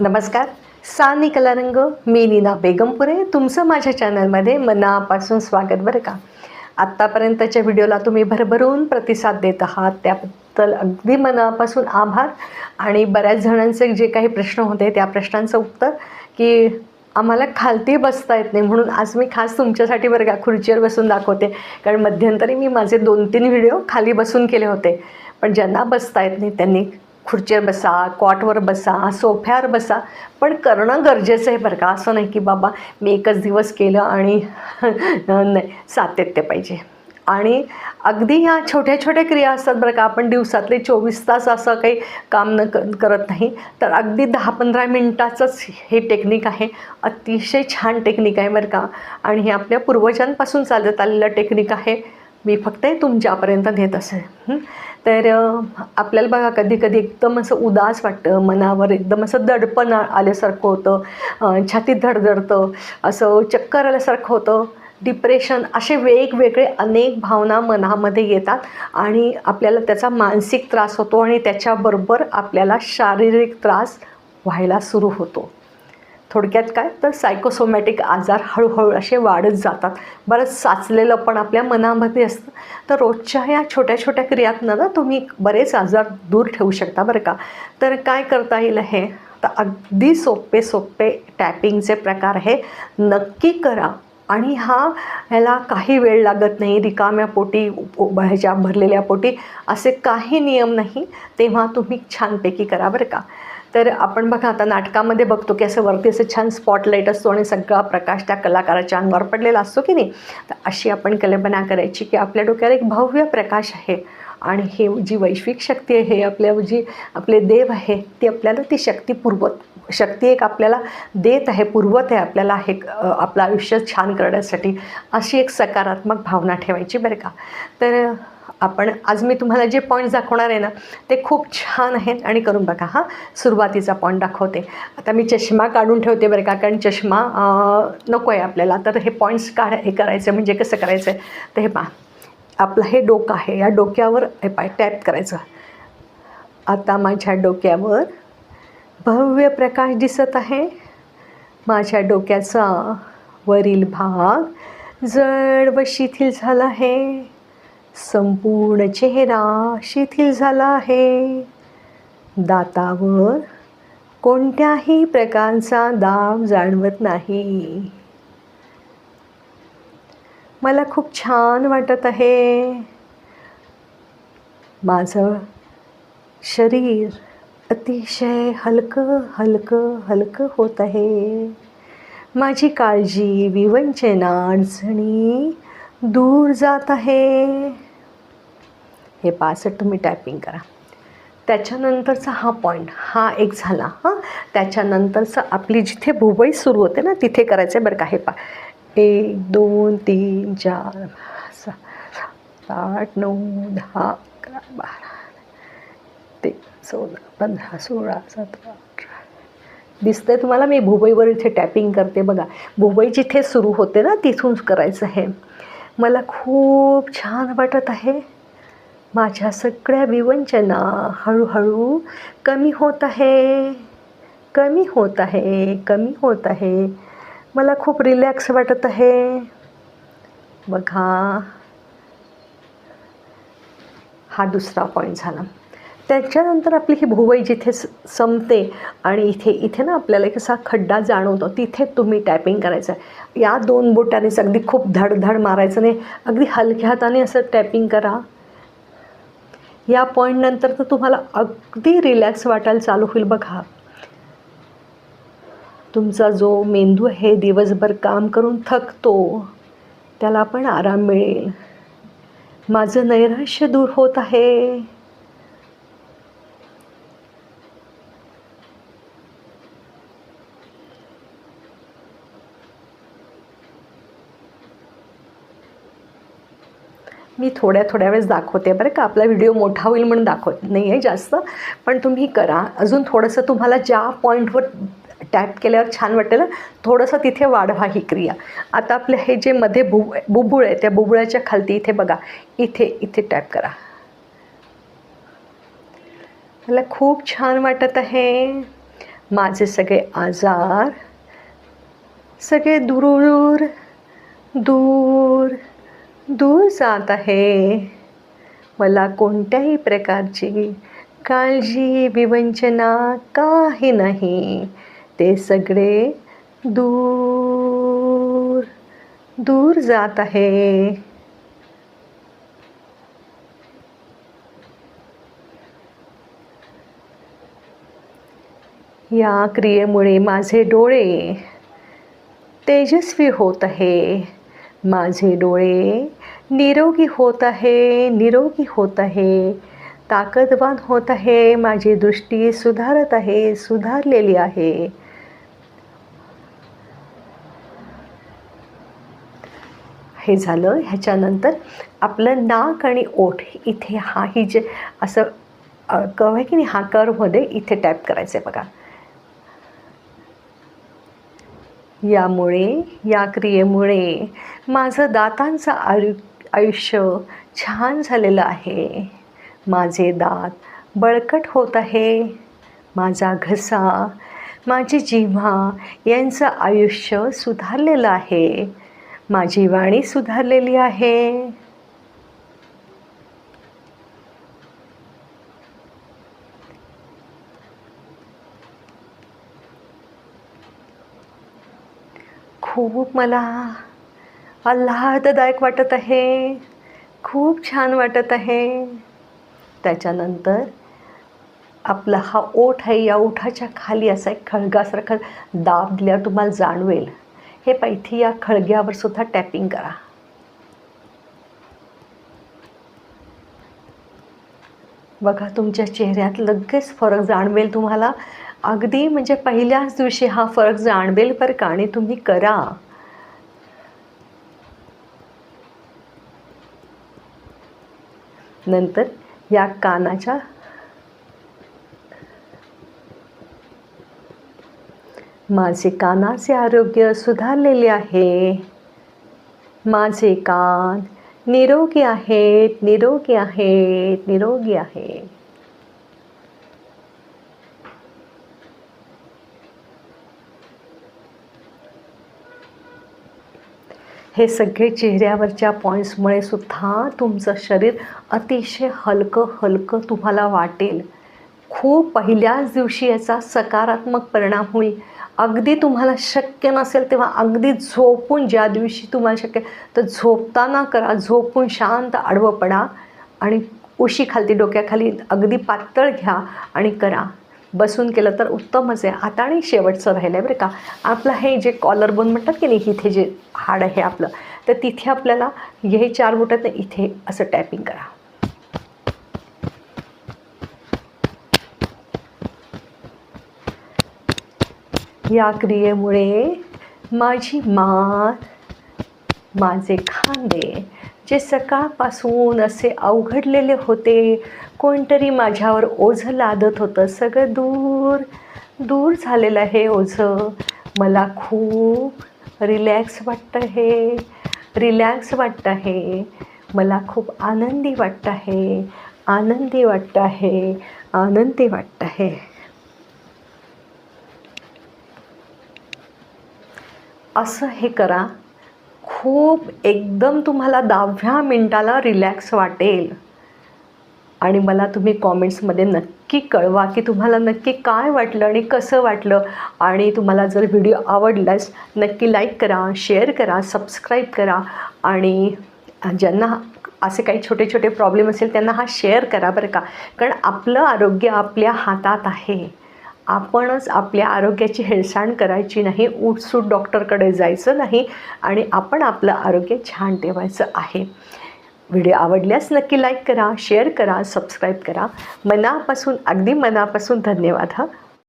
नमस्कार. सानी कलारंग मी नीना बेगमपुरे. तुमचं माझ्या चॅनलमध्ये मनापासून स्वागत बरं का? आत्तापर्यंतच्या व्हिडिओला तुम्ही भरभरून प्रतिसाद देत आहात. त्याबद्दल अगदी मनापासून आभार. आणि बऱ्याच जणांचे जे काही प्रश्न होते त्या प्रश्नांचं उत्तर की आम्हाला खालती बसता येत नाही. म्हणून आज मी खास तुमच्यासाठी बरं का खुर्चीवर बसून दाखवते. कारण मध्यंतरी मी माझे दोन तीन व्हिडिओ खाली बसून केले होते. पण ज्यांना बसता येत नाही त्यांनी खुर्चीवर बसा कॉटवर बसा सोफ्यावर बसा. पण करणं गरजेचं आहे बरं का. असं नाही की बाबा मी एकच दिवस केलं आणि नाही सातत्य पाहिजे. आणि अगदी ह्या छोट्या छोट्या क्रिया असतात बरं का. आपण दिवसातले चोवीस तास असं काही काम न क करत नाही. तर अगदी दहा पंधरा मिनटाचंच हे टेक्निक आहे. अतिशय छान टेक्निक आहे बरं का. आणि हे आपल्या पूर्वजांपासून चालत आलेलं टेक्निक आहे. मी फक्त तुमच्यापर्यंत नेत असे तर आपल्याला बघा कधी कधी एकदम असं उदास वाटतं मनावर एकदम असं दडपण आल्यासारखं होतं छाती छातीत धडधडतं असं चक्कर आल्यासारखं होतं. डिप्रेशन असे वेगवेगळे अनेक भावना मनामध्ये येतात आणि आपल्याला त्याचा मानसिक त्रास होतो आणि त्याच्याबरोबर आपल्याला शारीरिक त्रास व्हायला सुरू होतो. थोडक्यात काय? तर सायकोसोमॅटिक आजार हळूहळू असे वाढत जातात. बरंच साचलेलं पण आपल्या मनामध्ये असतं. तर रोजच्या या छोट्या छोट्या क्रियातनं ना तुम्ही बरेच आजार दूर ठेवू शकता बरं का. तर काय करता येईल हे? तर अगदी सोपे सोपे टॅपिंगचे प्रकार हे नक्की करा. आणि हा ह्याला काही वेळ लागत नाही. रिकाम्या पोटी ह्याच्या भरलेल्या पोटी असे काही नियम नाही. तेव्हा तुम्ही छानपैकी करा बरं का. तर आपण बघा आता नाटकामध्ये बघतो की असं वरती असं छान स्पॉटलाईट असतो आणि सगळा प्रकाश त्या कलाकाराच्या अंगावर पडलेला असतो की नाही? तर अशी आपण कल्पना करायची की आपल्या डोक्याला एक भव्य प्रकाश आहे आणि हे जी वैश्विक शक्ती आहे आपल्या जी आपले देव आहे ती आपल्याला ती शक्ती पुरवत शक्ती एक आपल्याला देत आहे पुरवत आहे आपल्याला हे आपलं आयुष्य छान करण्यासाठी अशी एक सकारात्मक भावना ठेवायची बरं का? तर आपण आज मी तुम्हाला जे पॉईंट्स दाखवणार आहे ना ते खूप छान आहेत आणि करून बघा हां. सुरुवातीचा पॉईंट दाखवते. आता मी चष्मा काढून ठेवते बरं का कारण चष्मा नको आहे आपल्याला. तर हे पॉईंट्स काढ हे करायचं म्हणजे कसं करायचं आहे तर हे पहा. आपलं हे डोकं आहे या डोक्यावर हे पाय टॅप करायचं. आता माझ्या डोक्यावर भव्य प्रकाश दिसत आहे. माझ्या डोक्याचा वरील भाग जड व शिथिल झाला आहे. संपूर्ण चेहरा शिथिल झाला आहे. दातावर कोणत्याही प्रकारचा दाब जाणवत नाही. मला खूप छान वाटत आहे. माझं शरीर अतिशय हलकं हलकं हलकं होत आहे. माझी काळजी विवंचना अडचणी दूर जात आहे. हे पासट तुम्ही टायपिंग करा. त्याच्यानंतरचा हा पॉईंट हा एक झाला हां. त्याच्यानंतरचं आपली जिथे भुवई सुरू होते ना तिथे करायचं आहे बरं का हे पा एक दोन तीन चार सहा आठ नऊ दहा अकरा बारा ते चौदा पंधरा सोळा सतरा अठरा दिसतंय तुम्हाला मी भुबईवर इथे टॅपिंग करते बघा. भुबई जिथे सुरू होते ना तिथून करायचं आहे मला खूप छान वाटत आहे. माझ्या सगळ्या विवंचना हळूहळू कमी होत आहे. कमी होत आहे. कमी होत आहे. मला खूप रिलॅक्स वाटत आहे. बघा. हा दुसरा पॉईंट झाला. त्याच्यानंतर आपली ही भुवई जिथे स- संपते आणि इथे इथे ना आपल्याला एक असा खड्डा जाणवतो. तिथे तुम्ही टायपिंग करायचं आहे. या दोन बोटानेच अगदी खूप धडधड मारायचं नाही. अगदी हलक्या हाताने असं टायपिंग करा. या पॉईंटनंतर तर तुम्हाला अगदी रिलॅक्स वाटायला चालू होईल बघा. तुमचा जो मेंदू आहे दिवसभर काम करून थकतो त्याला पण आराम मिळेल. माझं नैराश्य दूर होत आहे. मी थोड्या थोड्या वेळेस दाखवते बरं का. आपला व्हिडिओ मोठा होईल म्हणून दाखवत नाही आहे जास्त. पण तुम्ही करा. अजून थोडंसं तुम्हाला ज्या पॉईंटवर टॅप केल्यावर छान वाटेल थोडंसं तिथे वाढवा ही क्रिया. आता आपलं हे जे मध्ये बु बुबुळ आहे त्या बुबुळ्याच्या खालती इथे बघा. इथे इथे टॅप करा. मला खूप छान वाटत आहे. माझे सगळे आजार सगळे दूर दूर. दूर जात आहे. मला कोणत्याही प्रकारची काळजी विवंचना काही नाही. ते सगळे दूर दूर जात आहे. या क्रियेमुळे माझे डोळे तेजस्वी होत आहे. माझे डोळे निरोगी होत आहे निरोगी होत आहे. ताकदवान होत आहे माझी दृष्टी सुधारत आहे सुधारलेली आहे. हे झालं ह्याच्यानंतर आपलं नाक आणि ओठ इथे हा ही जे असं कव आहे की नाही हा कर्वमध्ये इथे टॅप करायचं आहे बघा. यामुळे या क्रियेमुळे माझं दातांचं आरोग्य आयुष्य छान झालेलं आहे. माझे दात बळकट होत आहे. माझा घसा माझी जिव्हा यांचं आयुष्य सुधारलेलं आहे. माझी वाणी सुधारलेली आहे. खूप मला आल्हाददायक वाटत आहे. खूप छान वाटत आहे. त्याच्यानंतर आपला हा ओठ आहे या ओठाच्या खाली असा एक खळगासारखा दाब दिल्यावर तुम्हाला जाणवेल. हे पैठी या खळग्यावर सुद्धा टॅपिंग करा. बघा तुमच्या चेहऱ्यात लगेच फरक जाणवेल तुम्हाला. अगदी म्हणजे पहिल्याच दिवशी हा फरक जाणवेल बरं का आणि तुम्ही करा. नंतर या कानाच्या माझे कानाचे आरोग्य सुधारलेले आहे. माझे कान निरोगी आहेत निरोगी आहेत निरोगी आहेत. हे सगळे चेहऱ्यावरच्या पॉईंट्समुळे सुद्धा तुमचं शरीर अतिशय हलकं हलकं तुम्हाला वाटेल. खूप पहिल्याच दिवशी याचा सकारात्मक परिणाम होईल. अगदी तुम्हाला शक्य नसेल तेव्हा अगदी झोपून ज्या दिवशी तुम्हाला शक्य तर झोपताना करा झोपून शांत आडवं पडा आणि उशी खालती डोक्याखाली अगदी पातळ घ्या आणि करा. बसून केलं तर उत्तमच आहे. आता आणि शेवटचं राहिलं आहे बरं का. आपलं हे जे कॉलर बोन म्हणतात की नाही इथे जे हाड आहे आपलं तर तिथे आपल्याला हे चार बोटात इथे असं टॅपिंग करा. या क्रियेमुळे माझी मान माझे खांदे जे सकाळपासून असे अवघडलेले होते कोणतरी माझ्यावर ओझं लादत होतं. सगळं दूर दूर झालेलं आहे ओझं. मला खूप रिलॅक्स वाटतं आहे रिलॅक्स वाटतं आहे मला खूप आनंदी वाटतं आहे आनंदी वाटतं आहे आनंदी वाटतं आहे असं हे करा. खूप एकदम तुम्हाला दहाव्या मिनटाला रिलॅक्स वाटेल. आणि मला तुम्ही कॉमेंट्समध्ये नक्की कळवा की तुम्हाला नक्की काय वाटलं आणि कसं वाटलं. आणि तुम्हाला जर व्हिडिओ आवडलाच नक्की लाईक करा शेअर करा सबस्क्राईब करा. आणि ज्यांना असे काही छोटे छोटे प्रॉब्लेम असेल त्यांना हा शेअर करा बरं का. कारण आपलं आरोग्य आपल्या हातात आहे. आपणच आपल्या आरोग्याची हेळसांड करायची नाही उठसूट डॉक्टरकडे जायचं नाही आणि आपण आपलं आरोग्य छान ठेवायचं आहे. व्हिडिओ आवडल्यास नक्की लाईक करा शेअर करा सबस्क्राईब करा. मनापासून अगदी मनापासून धन्यवाद हा.